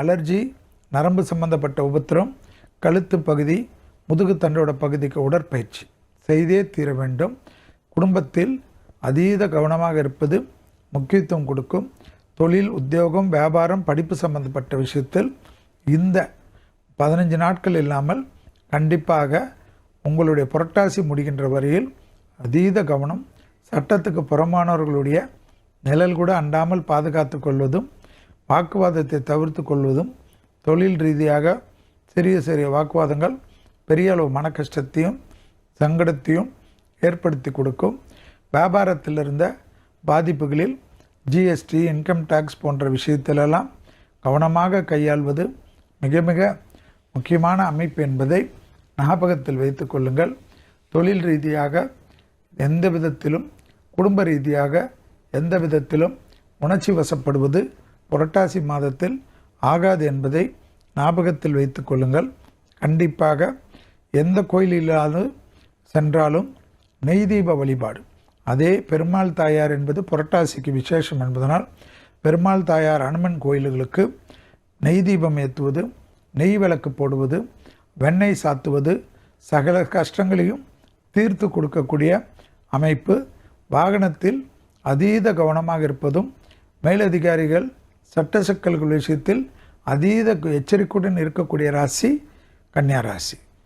Allergy நரம்பு சம்பந்தப்பட்ட உபத்திரம் கழுத்து பகுதி முதுகு தண்டோட பகுதிக்கு உடற்பயிற்சி. செய்தே தீர வேண்டும். குடும்பத்தில் அதீத கவனமாக இருப்பது முக்கியத்துவம் கொடுக்கும். தொழில் உத்தியோகம் வியாபாரம் படிப்பு சம்பந்தப்பட்ட விஷயத்தில் இந்த பதினஞ்சு நாட்கள் இல்லாமல் கண்டிப்பாக உங்களுடைய புரட்டாசி முடிகின்ற வரையில் அதீத கவனம் சட்டத்துக்கு புறமானவர்களுடைய நிழல் கூட அண்டாமல் பாதுகாத்து கொள்வதும் வாக்குவாதத்தை தவிர்த்து கொள்வதும் தொழில் ரீதியாக சிறிய சிறிய வாக்குவாதங்கள் பெரிய அளவு மன கஷ்டத்தையும் சங்கடத்தையும் ஏற்படுத்தி கொடுக்கும். வியாபாரத்தில் இருந்த பாதிப்புகளில் ஜிஎஸ்டி இன்கம் டேக்ஸ் போன்ற விஷயத்திலெல்லாம் கவனமாக கையாள்வது மிக மிக முக்கியமான அமைப்பு என்பதை ஞாபகத்தில் வைத்து கொள்ளுங்கள். தொழில் ரீதியாக எந்த விதத்திலும் குடும்ப ரீதியாக எந்த விதத்திலும் உணர்ச்சி வசப்படுவது புரட்டாசி மாதத்தில் ஆகாது என்பதை ஞாபகத்தில் வைத்து கொள்ளுங்கள். கண்டிப்பாக எந்த கோயிலிலாவது சென்றாலும் நெய் தீப வழிபாடு. அதே பெருமாள் தாயார் என்பது புரட்டாசிக்கு விசேஷம் என்பதனால் பெருமாள் தாயார் அனுமன் கோயில்களுக்கு நெய் தீபம் ஏற்றுவது நெய் விளக்கு போடுவது வெண்ணெய் சாத்துவது சகல கஷ்டங்களையும் தீர்த்து கொடுக்கக்கூடிய அமைப்பு. வாகனத்தில் அதீத கவனமாக இருப்பதும் மேலதிகாரிகள் சட்ட சிக்கல்கள் விஷயத்தில் அதீத எச்சரிக்கையுடன் இருக்கக்கூடிய ராசி கன்னியா ராசி.